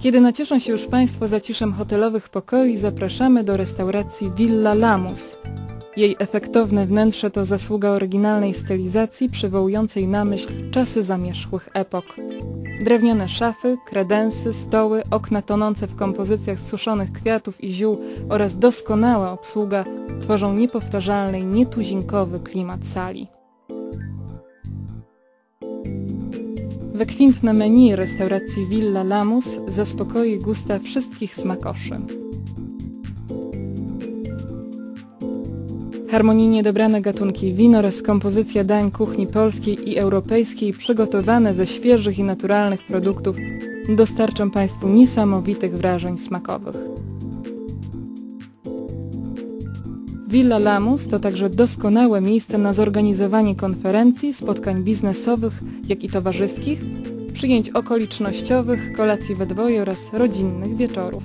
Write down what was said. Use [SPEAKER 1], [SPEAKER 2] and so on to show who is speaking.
[SPEAKER 1] Kiedy nacieszą się już Państwo zaciszem hotelowych pokoi, zapraszamy do restauracji Villa Lamus. Jej efektowne wnętrze to zasługa oryginalnej stylizacji przywołującej na myśl czasy zamierzchłych epok. Drewniane szafy, kredensy, stoły, okna tonące w kompozycjach suszonych kwiatów i ziół oraz doskonała obsługa tworzą niepowtarzalny i nietuzinkowy klimat sali. Wykwintne menu restauracji Villa Lamus zaspokoi gusta wszystkich smakoszy. Harmonijnie dobrane gatunki win oraz kompozycja dań kuchni polskiej i europejskiej przygotowane ze świeżych i naturalnych produktów dostarczą Państwu niesamowitych wrażeń smakowych. Villa Lamus to także doskonałe miejsce na zorganizowanie konferencji, spotkań biznesowych, jak i towarzyskich, przyjęć okolicznościowych, kolacji we dwoje oraz rodzinnych wieczorów.